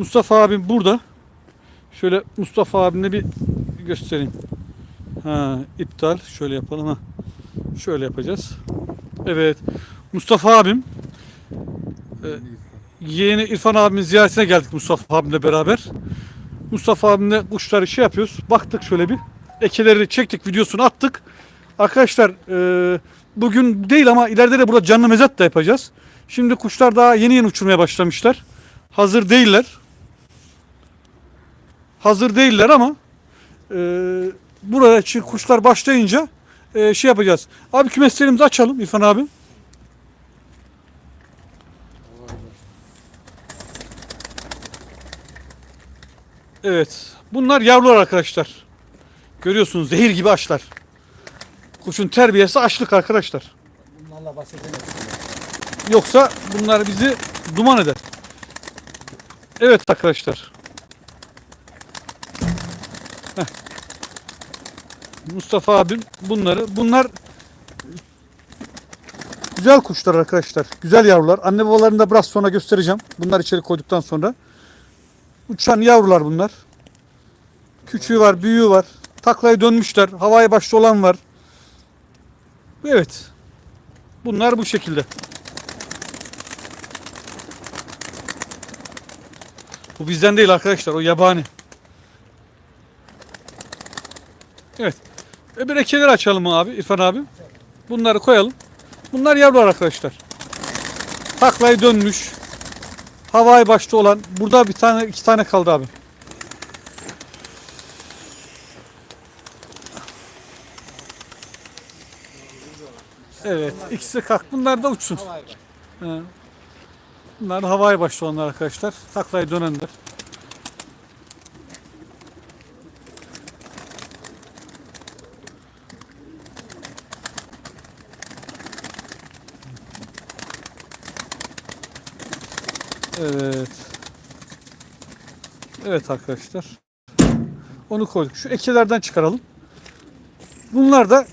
Mustafa abim burada. Şöyle Mustafa abimle bir göstereyim. Ha, iptal. Şöyle yapalım ha. Şöyle yapacağız. Evet. Mustafa abim e, yeğeni İrfan abimin ziyaretine geldik Mustafa abimle beraber. Mustafa abimle kuşları şey yapıyoruz. Baktık şöyle bir. Ekeleri çektik, videosunu attık. Arkadaşlar e, bugün değil ama ileride de burada canlı mezat da yapacağız. Şimdi kuşlar daha yeni yeni uçurmaya başlamışlar. Hazır değiller. Hazır değiller ama e, buraya çı- kuşlar başlayınca e, şey yapacağız. Abi kümeslerimizi açalım İrfan abi. Evet. Bunlar yavrular arkadaşlar. Görüyorsunuz zehir gibi açlar. Kuşun terbiyesi açlık arkadaşlar. Bunlarla. Yoksa bunlar bizi duman eder. Evet arkadaşlar. Mustafa abim bunları bunlar güzel kuşlar arkadaşlar. Güzel yavrular. Anne babalarını da biraz sonra göstereceğim. Bunlar içeri koyduktan sonra. Uçan yavrular bunlar. Küçüğü var, büyüğü var. Taklaya dönmüşler. Havaya başlı olan var. Evet. Bunlar bu şekilde. Bu bizden değil arkadaşlar. O yabani. Evet. Öbür ekeleri açalım abi İrfan abi. Bunları koyalım. Bunlar yavrular arkadaşlar. Taklayı dönmüş. Havai başta olan. Burada bir tane iki tane kaldı abi. Evet. ikisi kalk. Bunlar da uçsun. Bunlar havai başlı olanlar arkadaşlar. Taklayı dönenler. Evet. Evet arkadaşlar. Onu koyduk. Şu ekelerden çıkaralım. Bunlar da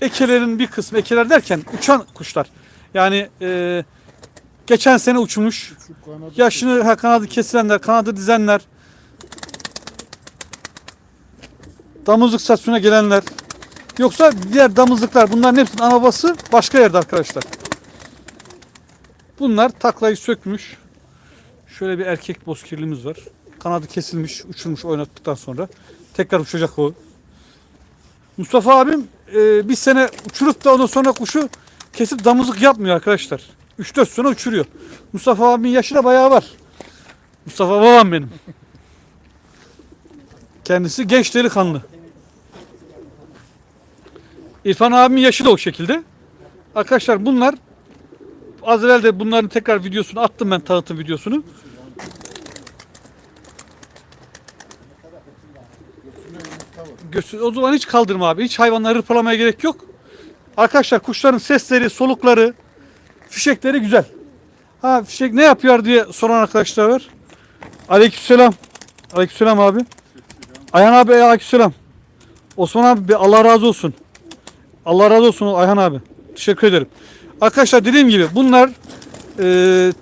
ekelerin bir kısmı ekeler derken uçan kuşlar. Yani e, geçen sene uçmuş. Kanadı Yaşını ha, kanadı kesilenler, kanadı dizenler. Damızlık statüsüne gelenler. Yoksa diğer damızlıklar bunların hepsinin ana babası başka yerde arkadaşlar. Bunlar taklayı sökmüş. Şöyle bir erkek bozkirlimiz var. Kanadı kesilmiş, uçurmuş oynattıktan sonra. Tekrar uçacak o. Mustafa abim e, bir sene uçurup da ondan sonra kuşu kesip damızlık yapmıyor arkadaşlar. 3-4 sene uçuruyor. Mustafa abimin yaşı da bayağı var. Mustafa babam benim. Kendisi genç delikanlı. İrfan abimin yaşı da o şekilde. Arkadaşlar bunlar az evvel de bunların tekrar videosunu attım ben tanıtım videosunu. Göğsü- O zaman hiç kaldırma abi. Hiç hayvanları hırpalamaya gerek yok. Arkadaşlar kuşların sesleri, solukları, fişekleri güzel. Ha fişek ne yapıyor diye soran arkadaşlar var. Aleykümselam. Aleykümselam abi. Ayhan abi aleykümselam. Osman abi Allah razı olsun. Allah razı olsun Ayhan abi. Teşekkür ederim. Arkadaşlar dediğim gibi bunlar e,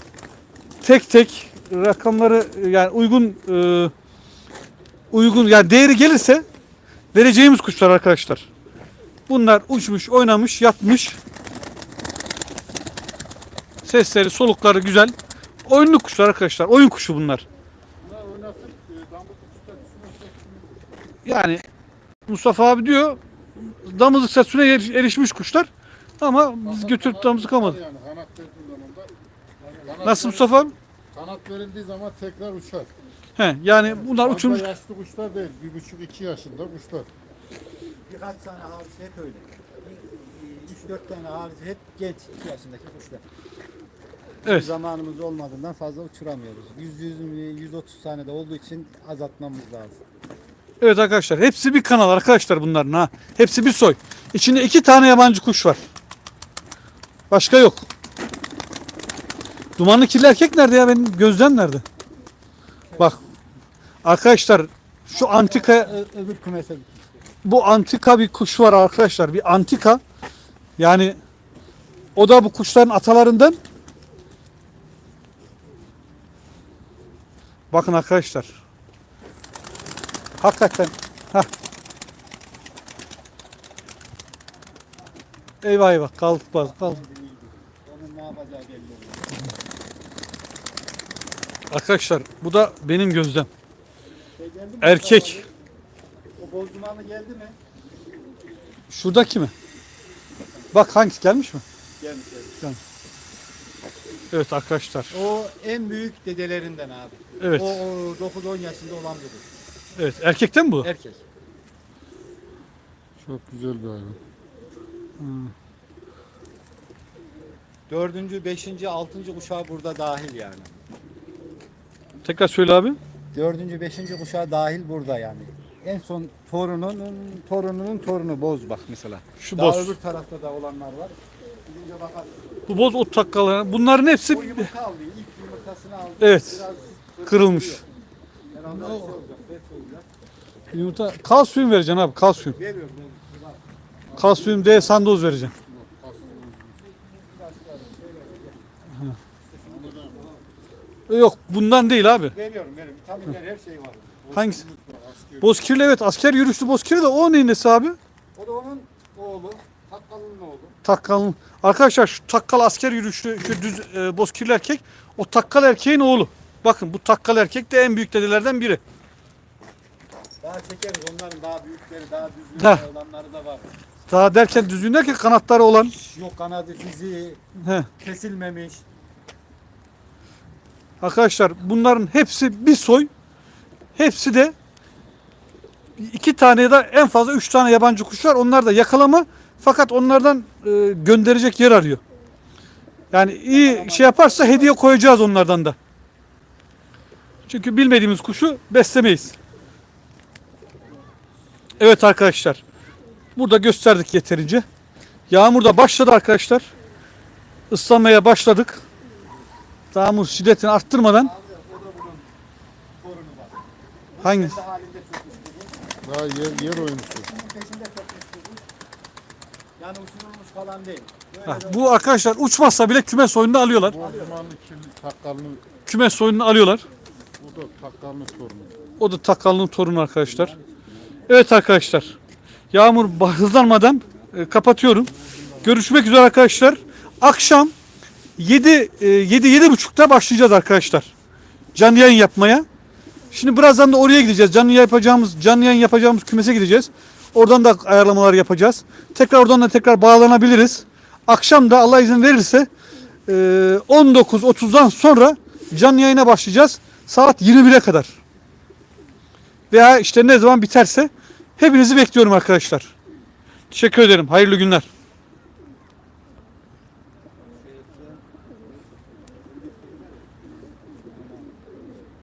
tek tek rakamları yani uygun e, uygun yani değeri gelirse vereceğimiz kuşlar arkadaşlar. Bunlar uçmuş, oynamış, yatmış. Sesleri, solukları güzel. Oyunlu kuşlar arkadaşlar. Oyun kuşu bunlar. Yani Mustafa abi diyor damızlık statüsüne eri- erişmiş kuşlar. Ama biz götürüp damızlık almadık. Yani kanat verdiği zaman da kanat Nasıl abi? Kanat verildiği zaman tekrar uçar. He, yani bunlar Fazla uçmuş. yaşlı kuşlar değil. Bir buçuk iki yaşında kuşlar. Birkaç tane harici hep öyle. 3-4 tane harici hep genç 2 yaşındaki kuşlar. Evet. Zamanımız olmadığından fazla uçuramıyoruz. 100 130 tane de olduğu için azaltmamız lazım. Evet arkadaşlar hepsi bir kanal arkadaşlar bunların ha. Hepsi bir soy. İçinde iki tane yabancı kuş var. Başka yok. Dumanlı kirli erkek nerede ya benim gözlem nerede? Bak arkadaşlar şu antika öbür kümese bu antika bir kuş var arkadaşlar. Bir antika. Yani o da bu kuşların atalarından. Bakın arkadaşlar. Hakikaten. Hah. Eyvah eyvah kaldık bak kaldık. Onun ne yapacağı belli olmaz. Arkadaşlar bu da benim gözlem. Şey geldi mi? Erkek. O boz dumanı geldi mi? Şuradaki mi? Bak hangisi gelmiş mi? Gelmiş gelmiş. Evet arkadaşlar. O en büyük dedelerinden abi. Evet. O, o 9-10 yaşında olan budur. Evet. Erkekten mi bu? Erkek. Çok güzel bir hayvan. Dördüncü, beşinci, altıncı kuşağı burada dahil yani. Tekrar söyle abi. Dördüncü, beşinci kuşağı dahil burada yani. En son torununun torununun torunu boz bak mesela. Şu Daha boz. öbür tarafta da olanlar var. Gidince bakarız. Bu boz ot takkalı. Bunların hepsi Bu yumurta aldı. İlk yumurtasını aldı. Evet. Biraz kırılmış. Herhalde şey olacak, bet olacak. Yumurta kalsiyum vereceksin abi kalsiyum. Veriyorum. veriyorum. Kalsiyum D sandoz vereceksin. Yok bundan değil abi. Veriyorum, veriyorum. Vitaminler her şey var. Hangisi? Bozkirli evet asker yürüyüşlü bozkirli de o neyin nesi abi? O da onun oğlu. Takkalının oğlu. Takkalın. Arkadaşlar şu takkal asker yürüyüşlü şu düz e, bozkirli erkek o takkal erkeğin oğlu. Bakın bu takkal erkek de en büyük dedelerden biri. Daha çekeriz. Onların daha büyükleri, daha düzgün olanları da var. Daha derken düzgün derken kanatları olan. Yok kanadı, fiziği He. kesilmemiş. Arkadaşlar bunların hepsi bir soy. Hepsi de iki tane ya da en fazla üç tane yabancı kuş var. Onlar da yakalama fakat onlardan e, gönderecek yer arıyor. Yani iyi şey yaparsa hediye koyacağız onlardan da. Çünkü bilmediğimiz kuşu beslemeyiz. Evet arkadaşlar. Burada gösterdik yeterince. Yağmur da başladı arkadaşlar. Islanmaya başladık. Yağmur şiddetini arttırmadan istedi. Daha yer, yer oyuncusu. Yani uçurulmuş falan değil. Ha, bu arkadaşlar uçmazsa bile kümes oyununu alıyorlar. Kirli takkalını, Kümes oyununu alıyorlar. bu da takkalını sorunu. O da Takallı'nın torunu arkadaşlar. Evet arkadaşlar. Yağmur hızlanmadan e, kapatıyorum. Görüşmek üzere arkadaşlar. Akşam 7 e, 7 7 buçukta başlayacağız arkadaşlar. Canlı yayın yapmaya. Şimdi birazdan da oraya gideceğiz. Canlı yayın yapacağımız canlı yayın yapacağımız kümese gideceğiz. Oradan da ayarlamalar yapacağız. Tekrar oradan da tekrar bağlanabiliriz. Akşam da Allah izin verirse e, 19.30'dan sonra canlı yayına başlayacağız. Saat 21'e kadar. Veya işte ne zaman biterse hepinizi bekliyorum arkadaşlar. Teşekkür ederim. Hayırlı günler.